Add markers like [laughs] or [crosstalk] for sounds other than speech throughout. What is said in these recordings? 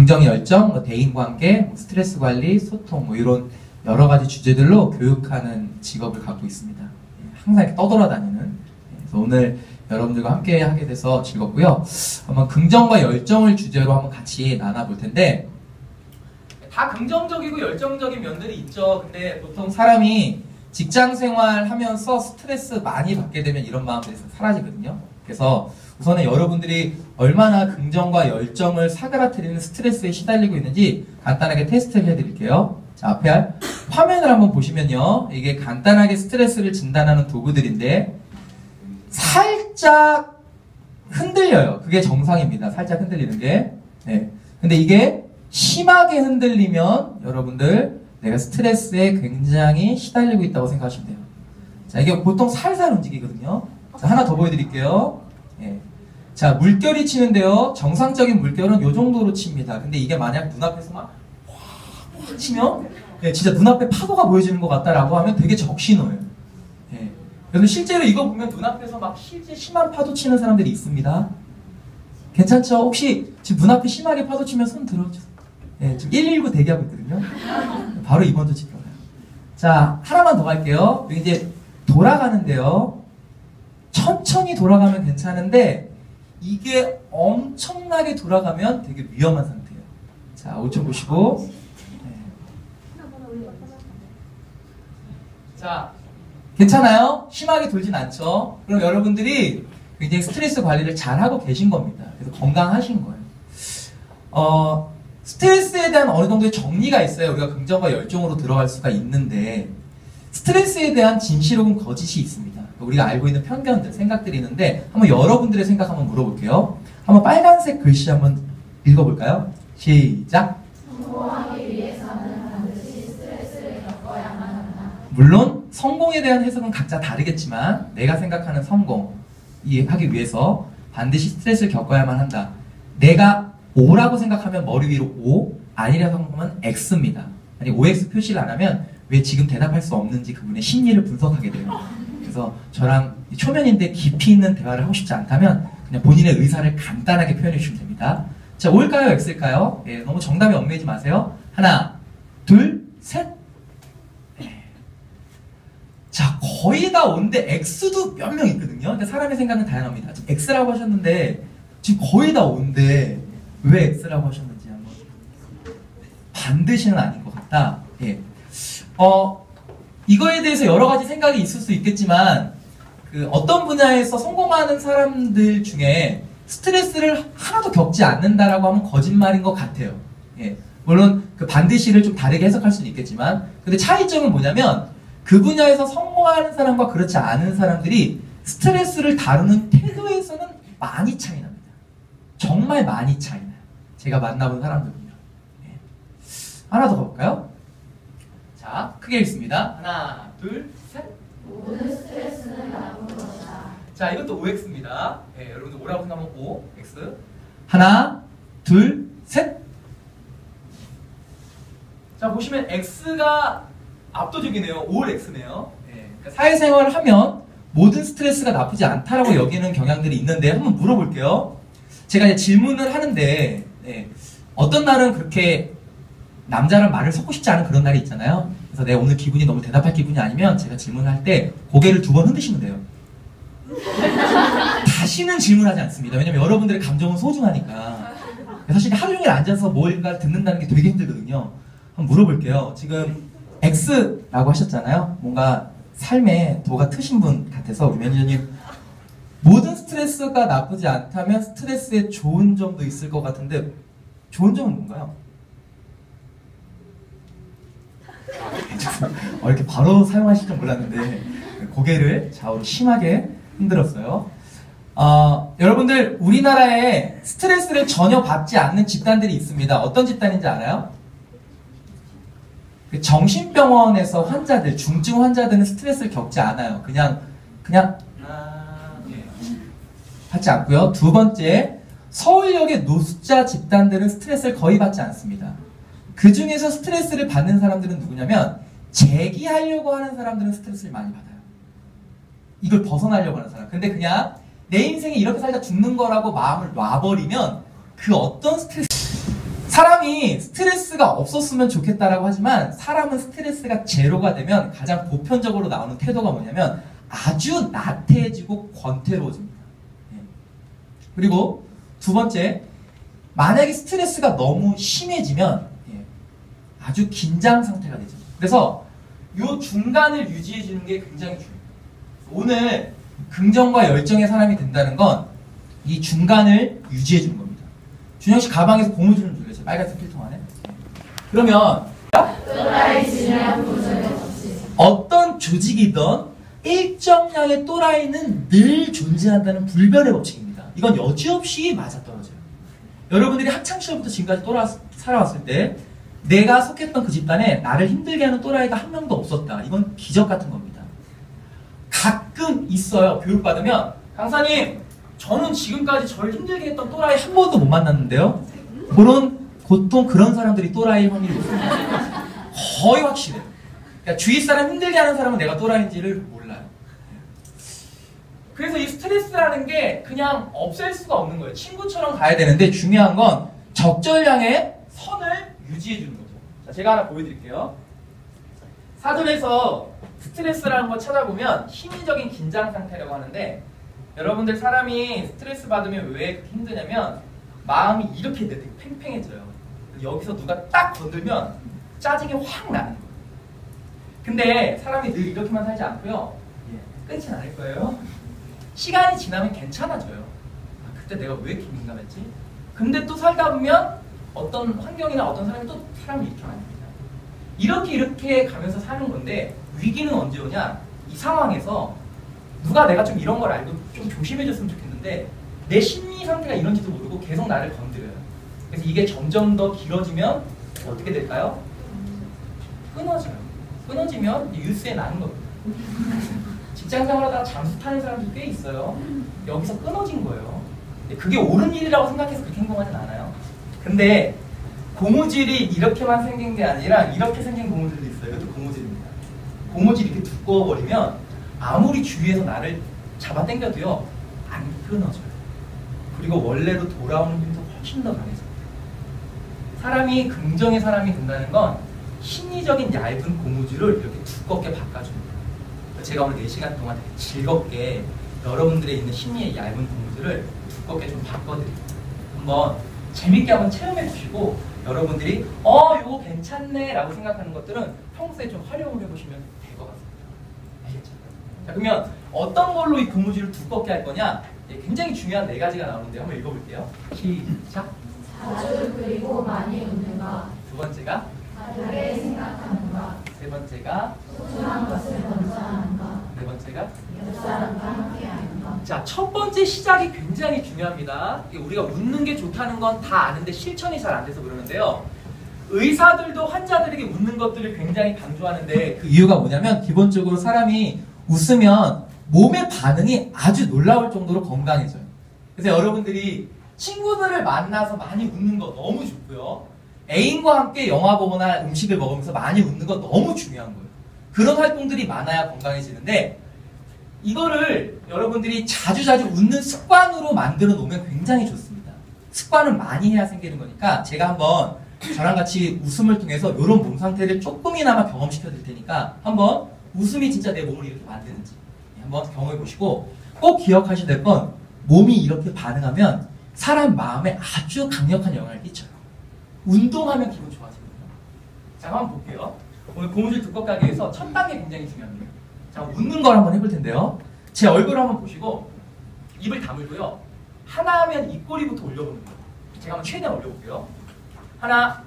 긍정 열정, 뭐 대인 관계, 뭐 스트레스 관리, 소통 뭐 이런 여러 가지 주제들로 교육하는 직업을 갖고 있습니다. 예, 항상 이렇게 떠돌아다니는. 예, 그래서 오늘 여러분들과 함께 하게 돼서 즐겁고요. 한번 긍정과 열정을 주제로 한번 같이 나눠볼 텐데 다 긍정적이고 열정적인 면들이 있죠. 근데 보통 사람이 직장 생활 하면서 스트레스 많이 받게 되면 이런 마음들이 사라지거든요. 그래서 우선은 여러분들이 얼마나 긍정과 열정을 사그라뜨리는 스트레스에 시달리고 있는지 간단하게 테스트를 해드릴게요. 자, 앞에 할 화면을 한번 보시면요. 이게 간단하게 스트레스를 진단하는 도구들인데 살짝 흔들려요. 그게 정상입니다. 살짝 흔들리는 게. 네. 근데 이게 심하게 흔들리면 여러분들 내가 스트레스에 굉장히 시달리고 있다고 생각하시면 돼요. 자, 이게 보통 살살 움직이거든요. 자, 하나 더 보여드릴게요. 예. 자, 물결이 치는데요. 정상적인 물결은 이 정도로 칩니다. 근데 이게 만약 눈앞에서 막확 치면 예, 진짜 눈앞에 파도가 보여지는 것 같다라고 하면 되게 적신호예요. 예. 그래서 실제로 이거 보면 눈앞에서 막 실제 심한 파도 치는 사람들이 있습니다. 괜찮죠? 혹시 지금 눈앞에 심하게 파도 치면 손 들어주세요. 예, 지금 119 대기하고 있거든요. 바로 이번 주 집으로 가요. 자, 하나만 더 갈게요. 이제 돌아가는데요. 천천히 돌아가면 괜찮은데 이게 엄청나게 돌아가면 되게 위험한 상태예요. 자, 5초 보시고. 네. 자, 괜찮아요? 심하게 돌진 않죠? 그럼 여러분들이 굉장히 스트레스 관리를 잘 하고 계신 겁니다. 그래서 건강하신 거예요. 어, 스트레스에 대한 어느 정도의 정리가 있어요. 우리가 긍정과 열정으로 들어갈 수가 있는데, 스트레스에 대한 진실 혹은 거짓이 있습니다. 우리가 알고 있는 편견들, 생각들이 있는데, 한번 여러분들의 생각 한번 물어볼게요. 한번 빨간색 글씨 한번 읽어볼까요? 시작. 성공하기 위해서는 반드시 스트레스를 겪어야만 한다. 물론 성공에 대한 해석은 각자 다르겠지만 내가 생각하는 성공 하기 위해서 반드시 스트레스를 겪어야만 한다. 내가 O라고 생각하면 머리 위로 O, 아니라고 생각하면 X입니다. 아니 OX 표시를 안 하면 왜 지금 대답할 수 없는지 그분의 심리를 분석하게 돼요. 그래서 저랑 초면인데 깊이 있는 대화를 하고 싶지 않다면 그냥 본인의 의사를 간단하게 표현해 주시면 됩니다. 자, O일까요? X일까요? 예, 너무 정답에 얽매이지 마세요. 하나, 둘, 셋. 네. 자, 거의 다 온데 X도 몇 명 있거든요. 그러니까 사람의 생각은 다양합니다. 지금 X라고 하셨는데 지금 거의 다 온데 왜 X라고 하셨는지 한번 반드시는 아닌 것 같다. 예. 어, 이거에 대해서 여러 가지 생각이 있을 수 있겠지만 그 어떤 분야에서 성공하는 사람들 중에 스트레스를 하나도 겪지 않는다라고 하면 거짓말인 것 같아요. 예. 물론 그 반드시를 좀 다르게 해석할 수는 있겠지만 근데 차이점은 뭐냐면 그 분야에서 성공하는 사람과 그렇지 않은 사람들이 스트레스를 다루는 태도에서는 많이 차이 납니다. 정말 많이 차이 나요. 제가 만나본 사람들은요. 예. 하나 더 가볼까요? 자, 크게 읽습니다. 하나, 둘, 셋. 모든 스트레스는 나쁜 것이다. 자, 이것도 OX입니다. 예, 여러분들 오라고 생각하면 O, X. 하나, 둘, 셋. 자, 보시면 X가 압도적이네요. 올 X네요. 예, 그러니까 사회생활을 하면 모든 스트레스가 나쁘지 않다라고 여기는 경향들이 있는데 한번 물어볼게요. 제가 이제 질문을 하는데 예, 어떤 날은 그렇게 남자랑 말을 섞고 싶지 않은 그런 날이 있잖아요. 그래서 내가 오늘 기분이 너무 대답할 기분이 아니면 제가 질문을 할때 고개를 두 번 흔드시면 돼요. 다시는 질문하지 않습니다. 왜냐면 여러분들의 감정은 소중하니까. 사실 하루 종일 앉아서 뭔가 듣는다는 게 되게 힘들거든요. 한번 물어볼게요. 지금 X라고 하셨잖아요. 뭔가 삶에 도가 트신 분 같아서 우리 매니저님 모든 스트레스가 나쁘지 않다면 스트레스에 좋은 점도 있을 것 같은데 좋은 점은 뭔가요? 어, 이렇게 바로 사용하실 줄 몰랐는데 고개를 좌우로 심하게 흔들었어요. 어, 여러분들 우리나라에 스트레스를 전혀 받지 않는 집단들이 있습니다. 어떤 집단인지 알아요? 그 정신병원에서 환자들, 중증 환자들은 스트레스를 겪지 않아요. 그냥 그냥 아, 예. 받지 않고요. 두 번째, 서울역의 노숙자 집단들은 스트레스를 거의 받지 않습니다. 그 중에서 스트레스를 받는 사람들은 누구냐면 재기하려고 하는 사람들은 스트레스를 많이 받아요. 이걸 벗어나려고 하는 사람. 근데 그냥 내 인생이 이렇게 살다 죽는 거라고 마음을 놔버리면 그 어떤 스트레스 사람이 스트레스가 없었으면 좋겠다라고 하지만 사람은 스트레스가 제로가 되면 가장 보편적으로 나오는 태도가 뭐냐면 아주 나태해지고 권태로워집니다. 예. 그리고 두 번째, 만약에 스트레스가 너무 심해지면 예, 아주 긴장 상태가 되죠. 그래서 이 중간을 유지해 주는 게 굉장히 중요해요. 오늘 긍정과 열정의 사람이 된다는 건 이 중간을 유지해 주는 겁니다. 준영 씨 가방에서 고무줄 좀 돌려주세요. 빨간색 필통 안에. 그러면. 어떤 조직이든 일정량의 또라이는 늘 존재한다는 불변의 법칙입니다. 이건 여지없이 맞아떨어져요. 여러분들이 학창시절부터 지금까지 또라 살아왔을 때 내가 속했던 그 집단에 나를 힘들게 하는 또라이가 한 명도 없었다. 이건 기적 같은 겁니다. 가끔 있어요. 교육받으면 강사님 저는 지금까지 저를 힘들게 했던 또라이 한 번도 못 만났는데요. 그런 보통 그런 사람들이 또라이일 확률이 높습니다. 거의 확실해요. 그러니까 주위 사람 힘들게 하는 사람은 내가 또라이인지를 몰라요. 그래서 이 스트레스라는 게 그냥 없앨 수가 없는 거예요. 친구처럼 가야 되는데 중요한 건 적절량의 선을 유지해 주는 거죠. 자, 제가 하나 보여드릴게요. 사전에서 스트레스라는 거 찾아보면 심리적인 긴장 상태라고 하는데 여러분들 사람이 스트레스 받으면 왜 힘드냐면 마음이 이렇게 되게 팽팽해져요. 여기서 누가 딱 건들면 짜증이 확 나는 거예요. 근데 사람이 늘 이렇게만 살지 않고요. 예, 끝이 않을 거예요. 시간이 지나면 괜찮아져요. 아, 그때 내가 왜 이렇게 민감했지? 근데 또 살다 보면 어떤 환경이나 어떤 사람이 또 사람을 이렇게 만듭니다. 이렇게 이렇게 가면서 사는 건데 위기는 언제 오냐? 이 상황에서 누가 내가 좀 이런 걸 알고 좀 조심해줬으면 좋겠는데 내 심리 상태가 이런지도 모르고 계속 나를 건드려요. 그래서 이게 점점 더 길어지면 어떻게 될까요? 끊어져요. 끊어지면 뉴스에 나는 겁니다. [laughs] 직장 생활하다가 잠수 타는 사람들 꽤 있어요. 여기서 끊어진 거예요. 그게 옳은 일이라고 생각해서 그렇게 행동하진 않아요. 근데 고무줄이 이렇게만 생긴 게 아니라 이렇게 생긴 고무줄도 있어요. 이것도 고무줄입니다. 고무줄이 이렇게 두꺼워 버리면 아무리 주위에서 나를 잡아 당겨도요 안 끊어져요. 그리고 원래로 돌아오는 힘도 훨씬 더 강해져요. 사람이 긍정의 사람이 된다는 건 심리적인 얇은 고무줄을 이렇게 두껍게 바꿔줍니다. 제가 오늘 4시간 동안 되게 즐겁게 여러분들의 있는 심리의 얇은 고무줄을 두껍게 좀 바꿔드립니다. 한번 재밌게 한번 체험해 보시고 여러분들이 어 이거 괜찮네 라고 생각하는 것들은 평소에 좀 활용을 해보시면 될 것 같습니다. 알겠죠? 자 그러면 어떤 걸로 이 고무줄을 두껍게 할 거냐 예, 굉장히 중요한 네 가지가 나오는데 한번 읽어볼게요. 시작. 자주 그리고 많이 웃는 것. 두 번째가 다르게 생각하는 것. 세 번째가 소중한 것을 먼저 하는 것. 네 번째가 옆 사람과 함께하는 것. 자, 첫 번째 시작이 굉장히 중요합니다. 우리가 웃는 게 좋다는 건 다 아는데 실천이 잘 안 돼서 그러는데요. 의사들도 환자들에게 웃는 것들을 굉장히 강조하는데 그 이유가 뭐냐면 기본적으로 사람이 웃으면 몸의 반응이 아주 놀라울 정도로 건강해져요. 그래서 여러분들이 친구들을 만나서 많이 웃는 거 너무 좋고요. 애인과 함께 영화 보거나 음식을 먹으면서 많이 웃는 거 너무 중요한 거예요. 그런 활동들이 많아야 건강해지는데 이거를 여러분들이 자주 자주 웃는 습관으로 만들어 놓으면 굉장히 좋습니다. 습관을 많이 해야 생기는 거니까 제가 한번 저랑 같이 웃음을 통해서 이런 몸 상태를 조금이나마 경험시켜 드릴 테니까 한번 웃음이 진짜 내 몸을 이렇게 만드는지 한번 경험해 보시고 꼭 기억하셔야 될 건 몸이 이렇게 반응하면 사람 마음에 아주 강력한 영향을 끼쳐요. 운동하면 기분 좋아집니다. 자, 한번 볼게요. 오늘 고무줄 두껍게 하기 위해서 첫 단계 굉장히 중요합니다. 자, 웃는 걸 한번 해볼 텐데요. 제 얼굴을 한번 보시고 입을 다물고요. 하나 하면 입꼬리부터 올려보는 거예요. 제가 한번 최대한 올려볼게요. 하나.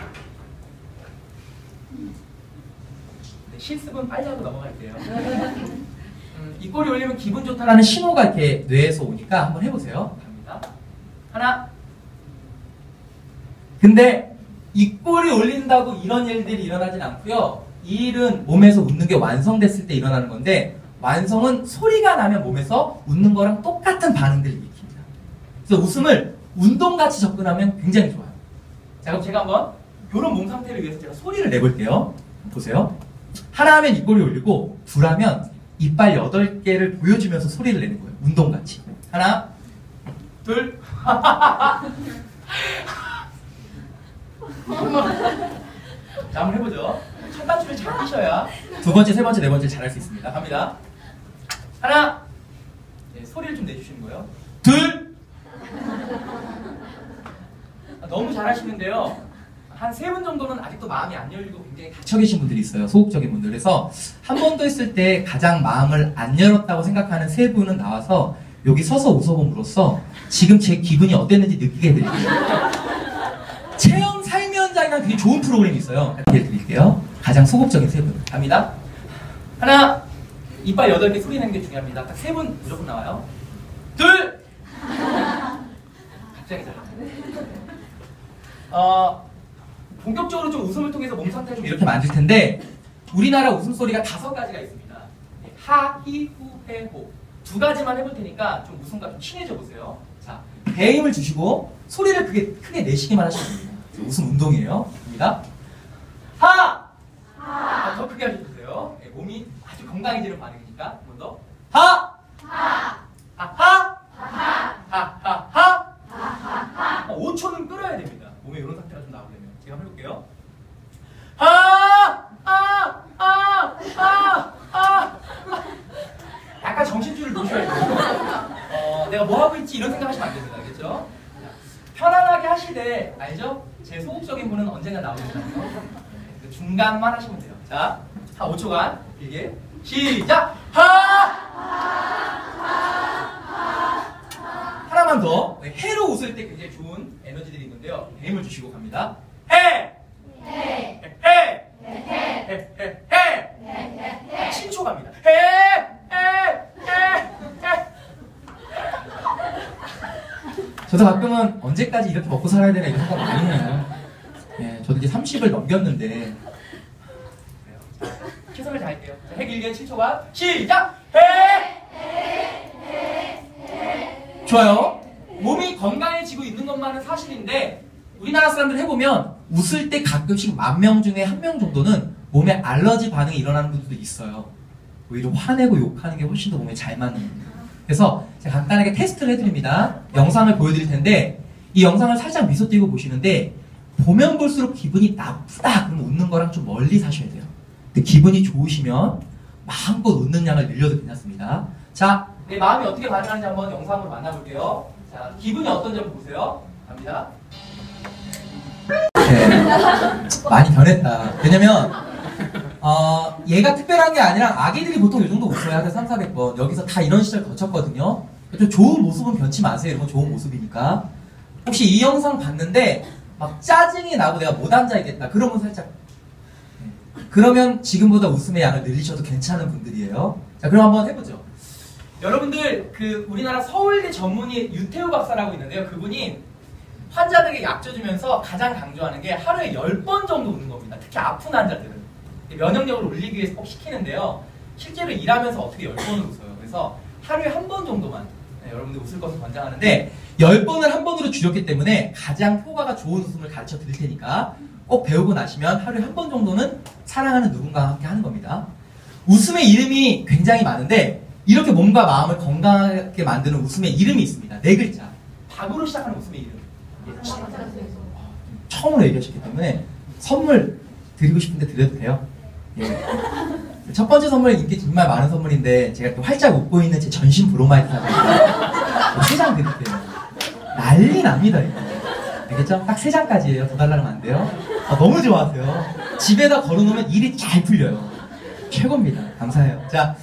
네, 실습은 빨리 하고 넘어갈게요. 음, 입꼬리 올리면 기분 좋다라는 신호가 이렇게 뇌에서 오니까 한번 해보세요. 갑니다. 하나. 근데 입꼬리 올린다고 이런 일들이 일어나진 않고요. 이 일은 몸에서 웃는 게 완성됐을 때 일어나는 건데 완성은 소리가 나면 몸에서 웃는 거랑 똑같은 반응들을 일으킵니다. 그래서 웃음을 운동같이 접근하면 굉장히 좋아요. 자 그럼 제가 한번 이런 몸 상태를 위해서 제가 소리를 내볼게요. 보세요. 하나 하면 입꼬리 올리고 둘 하면 이빨 여덟 개를 보여주면서 소리를 내는 거예요. 운동같이. 하나, 둘. [laughs] [laughs] [laughs] 자, 한번 해보죠. 첫 단추를 잘 끼셔야 두 번째, 세 번째, 네 번째 잘할 수 있습니다. 갑니다. 하나, 네, 소리를 좀 내주시는 거예요. 둘, 아, 너무 잘하시는데요. 한 세 분 정도는 아직도 마음이 안 열리고 굉장히 닫혀 계신 분들이 있어요. 소극적인 분들. 그래서 한 번 더 했을 때 가장 마음을 안 열었다고 생각하는 세 분은 나와서 여기 서서 웃어봄으로써 지금 제 기분이 어땠는지 느끼게 해드릴게요. 되게 좋은 프로그램이 있어요. 기회 드릴게요. 가장 소극적인 세 분. 갑니다. 하나, 이빨 여덟 개 소리 내는 게 중요합니다. 딱 세 분 무조건 나와요. 둘! [laughs] 갑자기 잘하네. 어, 본격적으로 좀 웃음을 통해서 몸 상태를 좀 이렇게 만들 텐데, 우리나라 웃음소리가 다섯 가지가 있습니다. 네, 하, 히, 후, 해, 호. 두 가지만 해볼 테니까 좀 웃음과 좀 친해져 보세요. 자, 배에 힘을 주시고, 소리를 크게, 크게 내시기만 하시면 됩니다. 웃음 운동이에요. 갑니다. 하! 하! 더 크게 해주세요. 네, 몸이 아주 건강해지는 반응이니까. 한 번 더. 하! 하! 하! 하! 하! 하! 5초는 끌어야 됩니다. 몸에 이런 상태가 좀 나오려면. 제가 한번 해볼게요. 하! 아! 아! 아! 아! 약간 정신줄을 놓으셔야 돼요. 어, 내가 뭐 하고 있지 이런 생각하시면 안 됩니다. 알겠죠? 자, 편안하게 하시되 알죠? 제 소극적인 분은 언젠가 나오거든요. 그 중간만 하시면 돼요. 자, 한 5초간 길게 시작. 하! 하나만 더. 네, 해로 웃을 때 굉장히 좋은 에너지들이 있는데요. 힘을 주시고 갑니다. 해! 해! 해! 해! 해! 해! 신초 갑니다. 해! 해! 해! 해! 저도 가끔은 언제까지 이렇게 먹고 살아야 되나 이런 생각 많이 해요. 예, 저도 이제 30을 넘겼는데. 최선을 다할게요. 자, 해 길게 7초간 시작! 해! 좋아요. 몸이 건강해지고 있는 것만은 사실인데 우리나라 사람들 해보면 웃을 때 가끔씩 만 명 중에 한 명 정도는 몸에 알러지 반응이 일어나는 분들도 있어요. 오히려 화내고 욕하는 게 훨씬 더 몸에 잘 맞는 겁니다. 그래서 제가 간단하게 테스트를 해드립니다. 영상을 보여드릴 텐데 이 영상을 살짝 미소 띄고 보시는데 보면 볼수록 기분이 나쁘다 그러면 웃는 거랑 좀 멀리 사셔야 돼요. 근데 기분이 좋으시면 마음껏 웃는 양을 늘려도 괜찮습니다. 자, 내 마음이 어떻게 반응하는지 한번 영상으로 만나볼게요. 자, 기분이 어떤지 한번 보세요. 갑니다. 네, 많이 변했다. 왜냐면 어, 얘가 특별한 게 아니라 아기들이 보통 이 정도 웃어야 돼 3, 400번. 여기서 다 이런 시절 거쳤거든요. 좀 좋은 모습은 변치 마세요. 이런 건 좋은 모습이니까. 혹시 이 영상 봤는데 막 짜증이 나고 내가 못 앉아있겠다. 그러면 살짝 네. 그러면 지금보다 웃음의 양을 늘리셔도 괜찮은 분들이에요. 자, 그럼 한번 해보죠. 여러분들 그 우리나라 서울대 전문의 유태우 박사라고 있는데요. 그분이 환자들에게 약 줘 주면서 가장 강조하는 게 하루에 10번 정도 웃는 겁니다. 특히 아픈 환자들은. 면역력을 올리기 위해서 꼭 시키는데요. 실제로 일하면서 어떻게 10번을 웃어요. 그래서 하루에 한 번 정도만 네, 여러분들 웃을 것을 권장하는데 10번을 한 번으로 줄였기 때문에 가장 효과가 좋은 웃음을 가르쳐 드릴 테니까 꼭 배우고 나시면 하루에 한 번 정도는 사랑하는 누군가와 함께 하는 겁니다. 웃음의 이름이 굉장히 많은데 이렇게 몸과 마음을 건강하게 만드는 웃음의 이름이 있습니다. 네 글자. 박으로 시작하는 웃음의 이름. 처음으로 얘기하셨기 때문에 선물 드리고 싶은데 드려도 돼요? 예. 첫 번째 선물은 인기 정말 많은 선물인데 제가 또 활짝 웃고 있는 제 전신 브로마이드 사드릴게요. 세장 드릴게요. 난리 납니다 이거. 알겠죠? 딱 세 장까지예요. 더 달라면 안 돼요. 아, 너무 좋아하세요. 집에다 걸어놓으면 일이 잘 풀려요. 최고입니다. 감사해요. 자,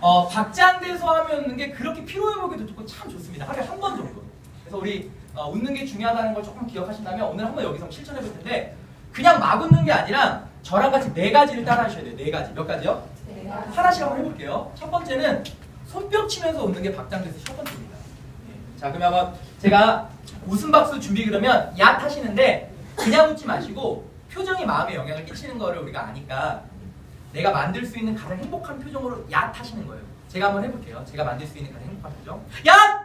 어, 박장대 소 하면 웃는 게 그렇게 피로회복에도 좋고 참 좋습니다. 하루에 한 번 정도. 그래서 우리 어, 웃는 게 중요하다는 걸 조금 기억하신다면 오늘 한번 여기서 실천해 볼 텐데 그냥 막 웃는 게 아니라 저랑 같이 네 가지를 따라 하셔야 돼요. 네 가지. 몇 가지요? 하나씩 한번 해볼게요. 첫 번째는 손뼉 치면서 웃는 게 박장대소 첫 번째입니다. 예. 자, 그러면 한번 제가 웃음 박수 준비 그러면 야 하시는데 그냥 웃지 마시고 표정이 마음에 영향을 끼치는 거를 우리가 아니까 내가 만들 수 있는 가장 행복한 표정으로 야 하시는 거예요. 제가 한번 해볼게요. 제가 만들 수 있는 가장 행복한 표정. 야!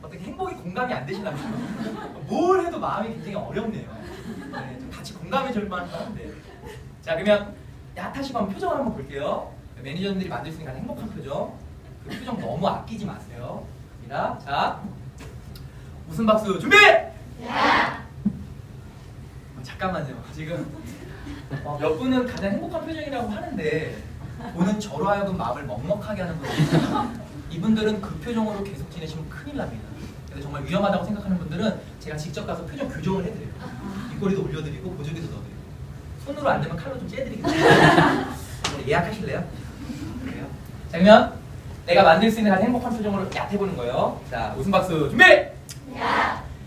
어떻게 행복이 공감이 안 되시나요? 뭘 해도 마음이 굉장히 어렵네요. 네, 공감해 줄 만한 건데. 자, 그러면 얕하시고 한번 표정을 한번 볼게요. 매니저님들이 만들 수 있는 가장 행복한 표정. 그 표정 너무 아끼지 마세요. 갑니다. 자, 웃음 박수 준비! 잠깐만요. 지금 어, 몇 분은 가장 행복한 표정이라고 하는데 보는 저로 하여금 마음을 먹먹하게 하는 분들 이분들은 그 표정으로 계속 지내시면 큰일 납니다. 그래서 정말 위험하다고 생각하는 분들은 제가 직접 가서 표정 교정을 해드려요. 입꼬리도 올려드리고 보조개도 넣어드리고 손으로 안 되면 칼로 좀 째드리겠습니다. [laughs] 예약하실래요? 그래요? 자 그러면 내가 만들 수 있는 가장 행복한 표정으로 야 해보는 거예요. 자 웃음 박수 준비!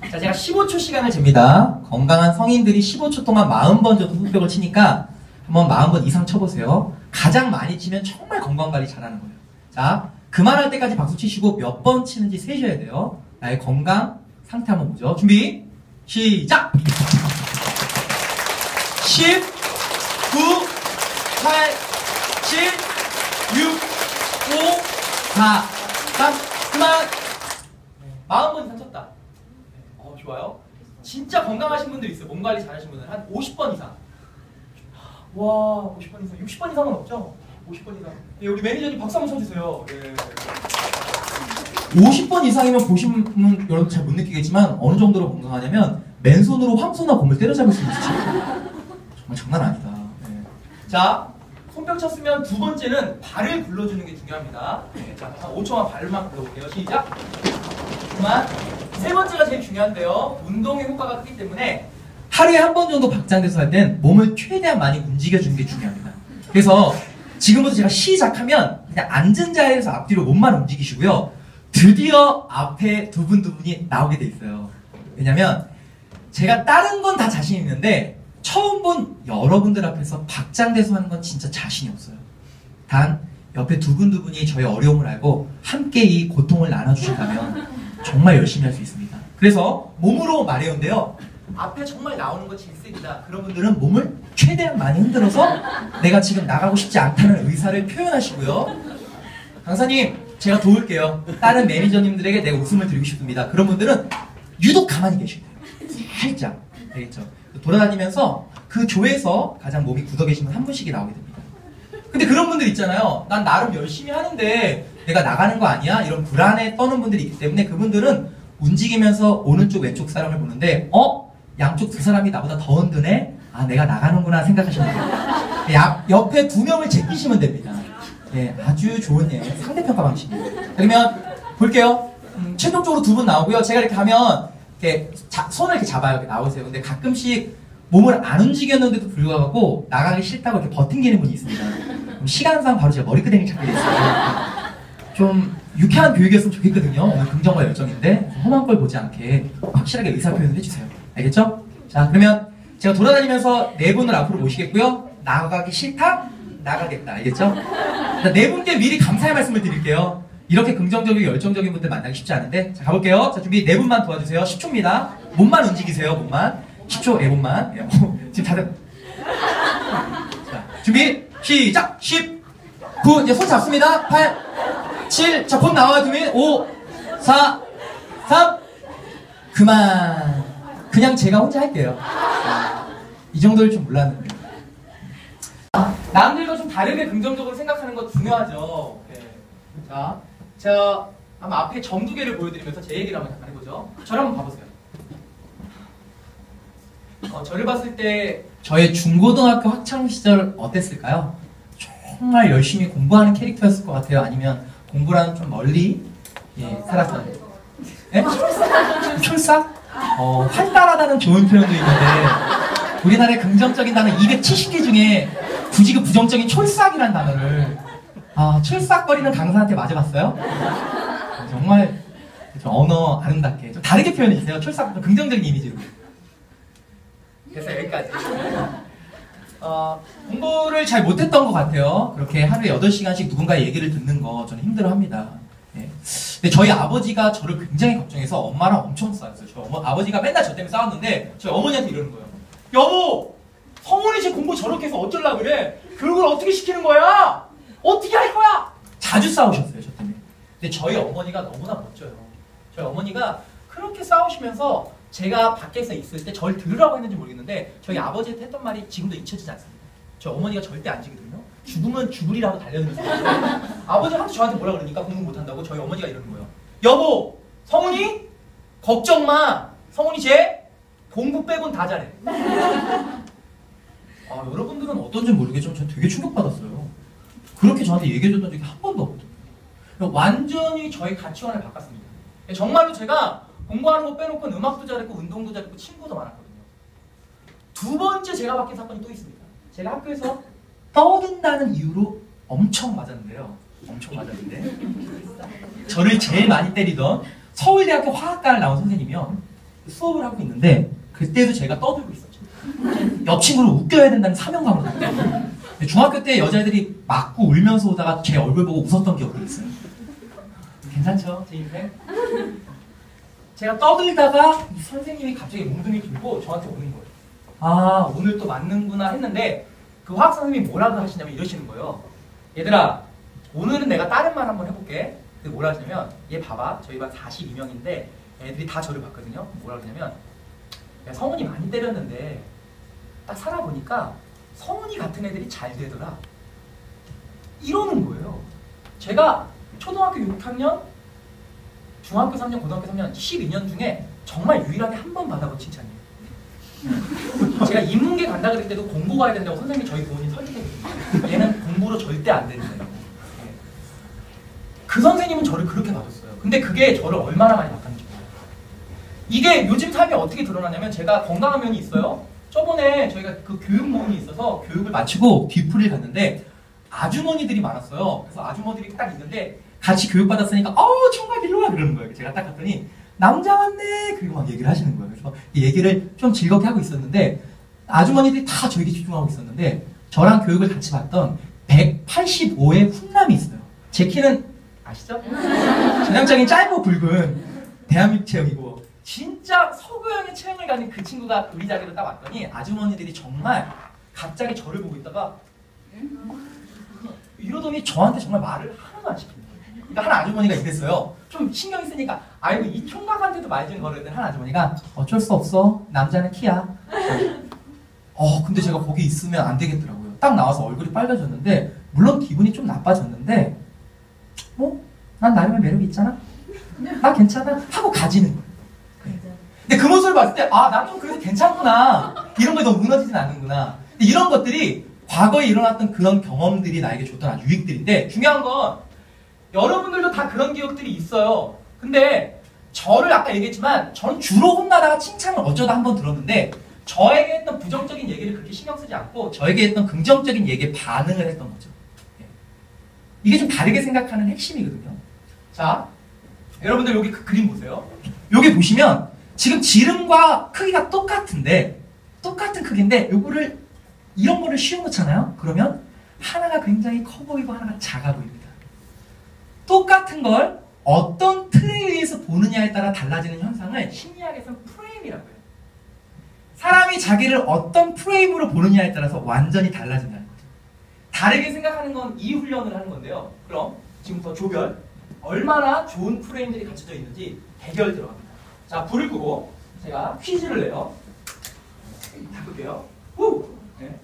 자, 제가 15초 시간을 잽니다. 건강한 성인들이 15초 동안 40번 정도 흑벽을 치니까 한번 40번 이상 쳐보세요. 가장 많이 치면 정말 건강 관리 잘하는 거예요. 자, 그만할 때까지 박수 치시고 몇 번 치는지 세셔야 돼요. 나의 건강 상태 한번 보죠. 준비, 시작! 10, 9, 8, 7, 6, 5, 4, 3, 그만! 40번 이상 쳤다. 어, 좋아요. 진짜 건강하신 분들 있어요. 몸 관리 잘하신 분들 한 50번 이상. 와, 50번 이상. 60번 이상은 없죠? 50번 이상. 예, 우리 매니저님 박수 한번 쳐주세요. 예. 50번 이상이면 보시면 여러분 잘 못 느끼겠지만 어느 정도로 건강하냐면 맨손으로 황소나 곰을 때려잡을 수 있어요. 정말 장난 아니다. 예. 자, 손뼉 쳤으면 두 번째는 발을 굴러주는 게 중요합니다. 예, 자, 한 5초만 발만 굴러볼게요. 시작. 그만. 세 번째가 제일 중요한데요. 운동의 효과가 크기 때문에 하루에 한 번 정도 박장대소 할땐 몸을 최대한 많이 움직여주는 게 중요합니다. 그래서 지금부터 제가 시작하면 그냥 앉은 자리에서 앞뒤로 몸만 움직이시고요. 드디어 앞에 두 분 두 분이 나오게 돼 있어요. 왜냐면 제가 다른 건 다 자신 있는데 처음 본 여러분들 앞에서 박장대소 하는 건 진짜 자신이 없어요. 단 옆에 두 분 두 분이 저의 어려움을 알고 함께 이 고통을 나눠주신다면 [laughs] 정말 열심히 할 수 있습니다. 그래서 몸으로 말해온데요. 앞에 정말 나오는 거 질색이다. 그런 분들은 몸을 최대한 많이 흔들어서 내가 지금 나가고 싶지 않다는 의사를 표현하시고요. 강사님, 제가 도울게요. 다른 매니저님들에게 내가 웃음을 드리고 싶습니다. 그런 분들은 유독 가만히 계셔야 돼요. 살짝. 알겠죠? 돌아다니면서 그 조에서 가장 몸이 굳어 계시면 한 분씩이 나오게 됩니다. 근데 그런 분들 있잖아요. 난 나름 열심히 하는데 내가 나가는 거 아니야? 이런 불안에 떠는 분들이 있기 때문에 그분들은 움직이면서 오른쪽 왼쪽 사람을 보는데 어? 양쪽 두 사람이 나보다 더 흔드네? 아 내가 나가는구나 생각하시면 돼요. 야, 옆에 두 명을 제끼시면 됩니다. 예, 아주 좋은 예, 상대평가 방식이에요. 그러면 볼게요. 음, 최종적으로 두 분 나오고요. 제가 이렇게 하면 이렇게 자- 손을 이렇게 잡아요. 이렇게 나오세요. 근데 가끔씩 몸을 안 움직였는데도 불구하고 나가기 싫다고 이렇게 버팅기는 분이 있습니다. 그럼 시간상 바로 제가 머리끄댕이 찾게 됐어요. 좀 유쾌한 교육이었으면 좋겠거든요. 오늘 긍정과 열정인데 험한 걸 보지 않게 확실하게 의사 표현을 해주세요. 알겠죠? 자 그러면 제가 돌아다니면서 네 분을 앞으로 모시겠고요. 나가기 싫다? 나가겠다. 알겠죠? 자, 네 분께 미리 감사의 말씀을 드릴게요. 이렇게 긍정적이고 열정적인 분들 만나기 쉽지 않은데 자 가볼게요. 자 준비 네 분만 도와주세요. 10초입니다. 몸만 움직이세요. 몸만 10초 네 분만. 예, [laughs] 지금 다들 자 준비 시작 10 9 이제 손 잡습니다. 8 7자곧 나와요 두 분. 5 4 3 그만 그냥 제가 혼자 할게요. 이 정도일 줄 몰랐는데. 남들과 좀 다르게 긍정적으로 생각하는 거 중요하죠. 네. 자, 제가 아마 앞에 점 두 개를 보여드리면서 제 얘기를 한번 잠깐 해보죠. 저를 한번 봐보세요. 어, 저를 봤을 때 저의 중고등학교 학창 시절 어땠을까요? 정말 열심히 공부하는 캐릭터였을 것 같아요. 아니면 공부랑 좀 멀리 예, 살았던. 예? 촐싹? 어, 활달하다는 좋은 표현도 있는데 우리나라의 긍정적인 단어 270개 중에 굳이 그 부정적인 촐싹이라는 단어를 아, 촐싹거리는 강사한테 맞아봤어요? 정말 좀 언어 아름답게 좀 다르게 표현해 주세요. 촐싹 좀 긍정적인 이미지로. 그래서 여기까지. 어, 공부를 잘 못했던 것 같아요. 그렇게 하루에 8시간씩 누군가의 얘기를 듣는 거 저는 힘들어 합니다. 예. 근데 저희 아버지가 저를 굉장히 걱정해서 엄마랑 엄청 싸웠어요. 저 어머, 아버지가 맨날 저 때문에 싸웠는데 저희 어머니한테 이러는 거예요. 여보! 성훈이 지금 공부 저렇게 해서 어쩌려 그래? 교육을 어떻게 시키는 거야? 어떻게 할 거야? 자주 싸우셨어요, 저 때문에. 근데 저희 어머니가 너무나 멋져요. 저희 어머니가 그렇게 싸우시면서 제가 밖에서 있을 때 절 들으라고 했는지 모르겠는데 저희 아버지한테 했던 말이 지금도 잊혀지지 않습니다. 저희 어머니가 절대 안 지거든요. 죽으면 죽으리라고 달려드렸어요. 아버지 한테 저한테 뭐라 그러니까 공부 못한다고 저희 어머니가 이러는 거예요. 여보, 성훈이 걱정 마. 성훈이 쟤 공부 빼곤 다 잘해. 아, 여러분들은 어떤지 모르겠지만 전 되게 충격받았어요. 그렇게 저한테 얘기해줬던 적이 한 번도 없거든요. 그러니까 완전히 저의 가치관을 바꿨습니다. 정말로 제가 공부하는 거 빼놓고 음악도 잘했고 운동도 잘했고 친구도 많았거든요. 두 번째 제가 바뀐 사건이 또 있습니다. 제가 학교에서 떠든다는 이유로 엄청 맞았는데요. 엄청 맞았는데 저를 제일 많이 때리던 서울대학교 화학과를 나온 선생님이요. 수업을 하고 있는데 그때도 제가 떠들고 있었죠. 옆 친구를 웃겨야 된다는 사명감으로. 중학교 때 여자애들이 맞고 울면서 오다가 제 얼굴 보고 웃었던 기억도 있어요. 괜찮죠? 제 인생? 제가 떠들다가 이 선생님이 갑자기 몽둥이 들고 저한테 오는 거예요. 아, 오늘 또 맞는구나 했는데 그 화학 선생님이 뭐라고 하시냐면 이러시는 거예요. 얘들아, 오늘은 내가 다른 말 한번 해볼게. 근데 뭐라 하시냐면 얘 봐봐. 저희 반 42명인데 애들이 다 저를 봤거든요. 뭐라 그러냐면 야, 성훈이 많이 때렸는데 딱 살아보니까 성훈이 같은 애들이 잘 되더라. 이러는 거예요. 제가 초등학교 6학년, 중학교 3년, 고등학교 3년, 12년 중에 정말 유일하게 한 번 받아본 칭찬이에요. [laughs] 제가 인문계 간다 그럴 때도 공부 가야 된다고 선생님이 저희 부모님 설득했거든요. 얘는 공부로 절대 안 된다고. 예. 그 선생님은 저를 그렇게 봐줬어요. 근데 그게 저를 얼마나 많이 바꿨는지 몰라요. 이게 요즘 삶이 어떻게 드러나냐면 제가 건강한 면이 있어요. 저번에 저희가 그 교육 모임이 있어서 교육을 마치고 뒤풀이를 갔는데 아주머니들이 많았어요. 그래서 아주머니들이 딱 있는데 같이 교육받았으니까 어우 총각 일로 와 그러는 거예요. 제가 딱 갔더니 남자 왔네 그리고 막 얘기를 하시는 거예요. 그래서 이 얘기를 좀 즐겁게 하고 있었는데 아주머니들이 다 저에게 집중하고 있었는데 저랑 교육을 같이 봤던 185의 훈남이 있어요. 제 키는 아시죠? [laughs] 전형적인 짧고 굵은 대한민국 체형이고 진짜 서구형의 체형을 가진 그 친구가 우리 자리로 딱 왔더니 아주머니들이 정말 갑자기 저를 보고 있다가 이러더니 저한테 정말 말을 하나도 안 거예요. 그러니까 한 아주머니가 이랬어요. 좀 신경 쓰니까 아이고 이 총각한테도 말 좀 걸어야 한 아주머니가 어쩔 수 없어 남자는 키야. 어 근데 제가 거기 있으면 안 되겠더라고요. 딱 나와서 얼굴이 빨개졌는데 물론 기분이 좀 나빠졌는데 뭐 난 나름의 매력이 있잖아. 나 괜찮아 하고 가지는 그 모습을 봤을 때, 아, 난좀 그래도 괜찮구나. 이런 거에 너무 무너지진 않는구나. 이런 것들이 과거에 일어났던 그런 경험들이 나에게 줬던 아주 유익들인데, 중요한 건, 여러분들도 다 그런 기억들이 있어요. 근데, 저를 아까 얘기했지만, 저는 주로 혼나다가 칭찬을 어쩌다 한 번 들었는데, 저에게 했던 부정적인 얘기를 그렇게 신경 쓰지 않고, 저에게 했던 긍정적인 얘기에 반응을 했던 거죠. 예. 이게 좀 다르게 생각하는 핵심이거든요. 자, 여러분들 여기 그 그림 보세요. 여기 보시면, 지금 지름과 크기가 똑같은데 똑같은 크기인데 요거를 이런 거를 씌워놓잖아요. 그러면 하나가 굉장히 커 보이고 하나가 작아 보입니다. 똑같은 걸 어떤 틀에 의해서 보느냐에 따라 달라지는 현상을 심리학에서는 프레임이라고 해요. 사람이 자기를 어떤 프레임으로 보느냐에 따라서 완전히 달라진다는 거죠. 다르게 생각하는 건 이 훈련을 하는 건데요. 그럼 지금부터 조별 얼마나 좋은 프레임들이 갖춰져 있는지 대결 들어갑니다. 자, 불을 끄고 제가 퀴즈를 내요. 다 끌게요. 후! 네.